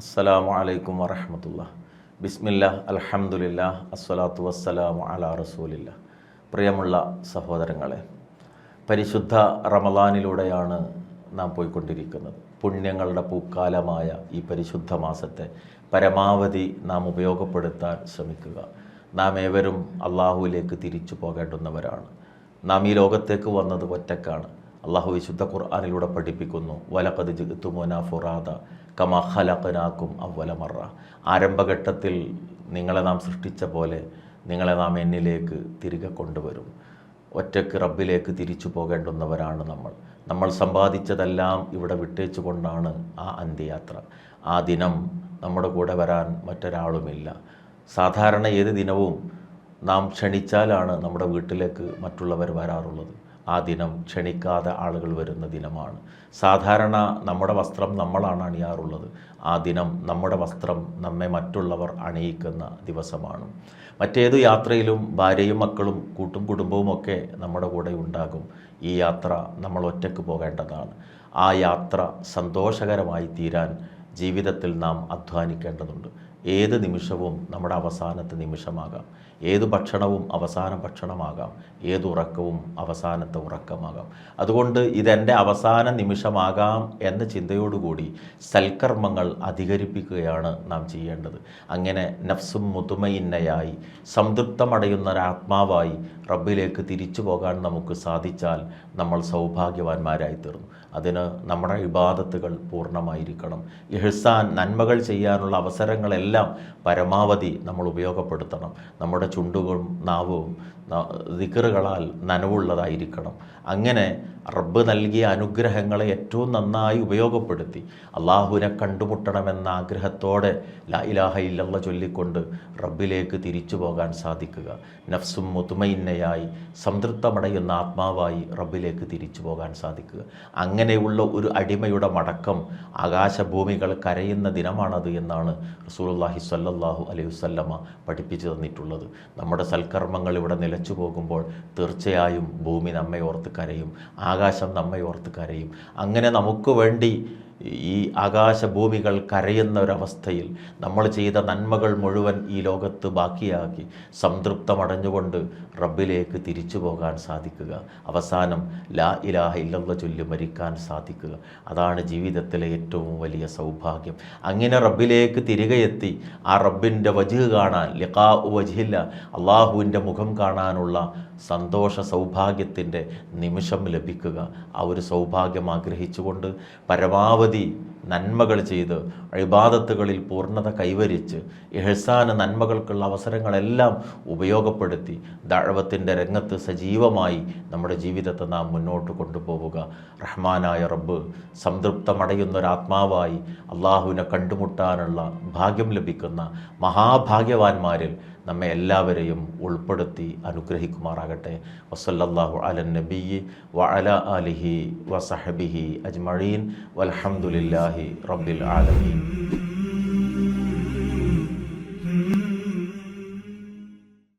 അസ്സലാമു അലൈക്കും വറഹമത്തുള്ള ബിസ്മില്ല അലഹമുല്ല അസ്സലാത്തു വസ്സലാമു അലാ റസൂലില്ല പ്രിയമുള്ള സഹോദരങ്ങളെ പരിശുദ്ധ റമദാനിലൂടെയാണ് നാം പോയിക്കൊണ്ടിരിക്കുന്നത്. പുണ്യങ്ങളുടെ പൂക്കാലമായ ഈ പരിശുദ്ധ മാസത്തെ പരമാവധി നാം ഉപയോഗപ്പെടുത്താൻ ശ്രമിക്കുക. നാം ഏവരും അള്ളാഹുവിലേക്ക് തിരിച്ചു പോകേണ്ടുന്നവരാണ്. നാം ഈ ലോകത്തേക്ക് വന്നത് ഒറ്റക്കാണ്. അള്ളാഹു വിശുദ്ധ ഖുർആാനിലൂടെ പഠിപ്പിക്കുന്നു. വലക്കത് ജിത്തുമോന ഫുറാദ കമ ഖലഖനാക്കും അവലമറ ആരംഭഘട്ടത്തിൽ നിങ്ങളെ നാം സൃഷ്ടിച്ച പോലെ നിങ്ങളെ നാം എന്നിലേക്ക് തിരികെ കൊണ്ടുവരും. ഒറ്റയ്ക്ക് റബ്ബിലേക്ക് തിരിച്ചു പോകേണ്ടുന്നവരാണ് നമ്മൾ. നമ്മൾ സമ്പാദിച്ചതെല്ലാം ഇവിടെ വിട്ടേച്ചു കൊണ്ടാണ് ആ അന്ത്യയാത്ര. ആ ദിനം നമ്മുടെ കൂടെ വരാൻ മറ്റൊരാളുമില്ല. സാധാരണ ഏത് ദിനവും നാം ക്ഷണിച്ചാലാണ് നമ്മുടെ വീട്ടിലേക്ക് മറ്റുള്ളവർ വരാറുള്ളത്. ആ ദിനം ക്ഷണിക്കാതെ ആളുകൾ വരുന്ന ദിനമാണ്. സാധാരണ നമ്മുടെ വസ്ത്രം നമ്മളാണ് അണിയാറുള്ളത്. ആ ദിനം നമ്മുടെ വസ്ത്രം നമ്മെ മറ്റുള്ളവർ അണിയിക്കുന്ന ദിവസമാണ്. മറ്റേത് യാത്രയിലും ഭാര്യയും മക്കളും കൂട്ടും കുടുംബവും ഒക്കെ നമ്മുടെ കൂടെ ഉണ്ടാകും. ഈ യാത്ര നമ്മൾ ഒറ്റയ്ക്ക് പോകേണ്ടതാണ്. ആ യാത്ര സന്തോഷകരമായി തീരാൻ ജീവിതത്തിൽ നാം അധ്വാനിക്കേണ്ടതുണ്ട്. ഏത് നിമിഷവും നമ്മുടെ അവസാനത്തെ നിമിഷമാകാം. ഏത് ഭക്ഷണവും അവസാന ഭക്ഷണമാകാം. ഏത് ഉറക്കവും അവസാനത്തെ ഉറക്കമാകാം. അതുകൊണ്ട് ഇതെന്റെ അവസാന നിമിഷമാകാം എന്ന ചിന്തയോടുകൂടി സൽക്കർമ്മങ്ങൾ അധികരിപ്പിക്കുകയാണ് നാം ചെയ്യേണ്ടത്. അങ്ങനെ നഫ്സും മുതുമയിന്നയായി സംതൃപ്തമടയുന്ന ഒരാത്മാവായി റബ്ബിലേക്ക് തിരിച്ചു പോകാൻ നമുക്ക് സാധിച്ചാൽ നമ്മൾ സൗഭാഗ്യവാന്മാരായി തീർന്നു അതിന് നമ്മുടെ ഇബാദത്തുകൾ പൂർണമായിരിക്കണം. ഇഹ്സാൻ നന്മകൾ ചെയ്യാനുള്ള അവസരങ്ങളെല്ലാം പരമാവധി നമ്മൾ ഉപയോഗപ്പെടുത്തണം. നമ്മുടെ ചുണ്ടുകളും നാവും ദിക്കറുകളാൽ നനവുള്ളതായിരിക്കണം. അങ്ങനെ റബ്ബ് നൽകിയ അനുഗ്രഹങ്ങളെ ഏറ്റവും നന്നായി ഉപയോഗപ്പെടുത്തി. അള്ളാഹുവിനെ കണ്ടുമുട്ടണമെന്ന ആഗ്രഹത്തോടെ ലാ ഇലാഹ ഇല്ലല്ല ചൊല്ലിക്കൊണ്ട് റബ്ബിലേക്ക് തിരിച്ചു പോകാൻ സാധിക്കുക. നഫ്സും മുതുമയിന്നയായി സംതൃപ്തമടയുന്ന ആത്മാവായി റബ്ബിലേക്ക് തിരിച്ചു പോകാൻ സാധിക്കുക. അങ്ങനെയുള്ള ഒരു അടിമയുടെ മടക്കം ആകാശഭൂമികൾ കരയുന്ന ദിനമാണത് എന്നാണ് റസൂലുള്ളാഹി സ്വല്ലല്ലാഹു അലൈഹി വസല്ലമ പഠിപ്പിച്ചു തന്നിട്ടുള്ളത്. നമ്മുടെ സൽക്കർമ്മങ്ങൾ ഇവിടെ നിലച്ചു പോകുമ്പോൾ തീർച്ചയായും ഭൂമി നമ്മെ ഓർത്ത് കരയും. ആകാശം നമ്മെ ഓർത്ത് കരയും. അങ്ങനെ നമുക്ക് വേണ്ടി ഈ ആകാശഭൂമികൾ കരയുന്ന ഒരവസ്ഥയിൽ നമ്മൾ ചെയ്ത നന്മകൾ മുഴുവൻ ഈ ലോകത്ത് ബാക്കിയാക്കി സംതൃപ്തമടഞ്ഞുകൊണ്ട് റബ്ബിലേക്ക് തിരിച്ചു പോകാൻ സാധിക്കുക. അവസാനം ലാ ഇലാഹ ഇല്ലല്ല ചൊല്ലി മരിക്കാൻ സാധിക്കുക. അതാണ് ജീവിതത്തിലെ ഏറ്റവും വലിയ സൗഭാഗ്യം. അങ്ങനെ റബ്ബിലേക്ക് തിരികെ എത്തി ആ റബ്ബിന്റെ വജ് കാണാൻ ലിഖാ വജില്ല അള്ളാഹുവിന്റെ മുഖം കാണാനുള്ള സന്തോഷ സൗഭാഗ്യത്തിന്റെ നിമിഷം ലഭിക്കുക. ആ ഒരു സൗഭാഗ്യം ആഗ്രഹിച്ചുകൊണ്ട് പരമാവധി നന്മകൾ ചെയ്ത് ഇബാദത്തുകളിൽ പൂർണത കൈവരിച്ച് എഹ്സാന നന്മകൾക്കുള്ള അവസരങ്ങളെല്ലാം ഉപയോഗപ്പെടുത്തി ദഴവത്തിന്റെ രംഗത്ത് സജീവമായി നമ്മുടെ ജീവിതത്തെ നാം മുന്നോട്ട് കൊണ്ടുപോവുക. റഹ്മാനായ റബ്ബ് സംതൃപ്തമടയുന്നൊരാത്മാവായി അള്ളാഹുവിനെ കണ്ടുമുട്ടാനുള്ള ഭാഗ്യം ലഭിക്കുന്ന മഹാഭാഗ്യവാന്മാരിൽ നമ്മെ എല്ലാവരെയും ഉൾപ്പെടുത്തി അനുഗ്രഹിക്കുമാറാകട്ടെ. വസല്ലല്ലാഹു അലൻ നബി വ അല ആലിഹി വസഹബിഹി അജ്മഴീൻ വലഹമുല്ലാഹി റബ്ബിൽ ആലമീൻ.